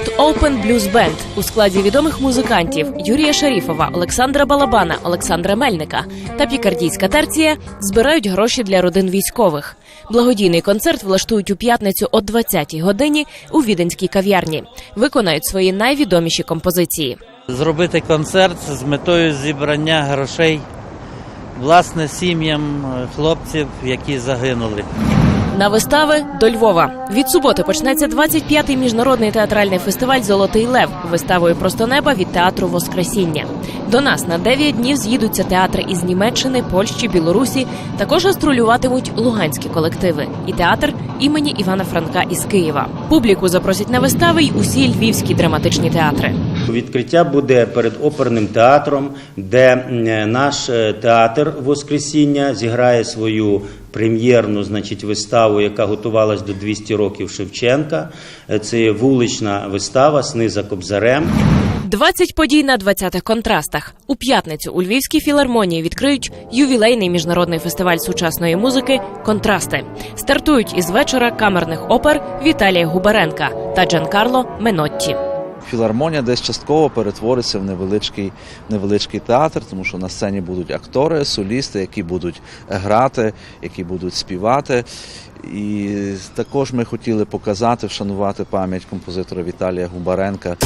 Гурт Open Blues Band у складі відомих музикантів Юрія Шаріфова, Олександра Балабана, Олександра Мельника та Пікардійська терція збирають гроші для родин військових. Благодійний концерт влаштують у п'ятницю о 20-й годині у віденській кав'ярні. Виконають свої найвідоміші композиції. Зробити концерт з метою зібрання грошей власне сім'ям е, хлопців, які загинули. На вистави до Львова від суботи почнеться 25-й міжнародний театральний фестиваль Золотий Лев виставою просто неба від театру Воскресіння. До нас на 9 днів з'їдуться театри із Німеччини, Польщі, Білорусі. Також гастролюватимуть луганські колективи і театр імені Івана Франка із Києва. Публіку запросять на вистави й усі львівські драматичні театри. Відкриття буде перед оперним театром, де наш е, театр Воскресіння зіграє свою прем'єрну значить, виставу, яка готувалась до 200 років Шевченка. Е, Це вулична вистава Сни за Кобзарем. 20 подій на 20-х контрастах. У п'ятницю у Львівській філармонії відкриють ювілейний міжнародний фестиваль сучасної музики Контрасти. Стартують із вечора камерних опер Віталія Губаренка та Джанкарло Менотті. Філармонія десь частково перетвориться в невеличкий, невеличкий театр, тому що на сцені будуть актори, солісти, які будуть грати, які будуть співати. І також ми хотіли показати, вшанувати пам'ять композитора Віталія Губаренка.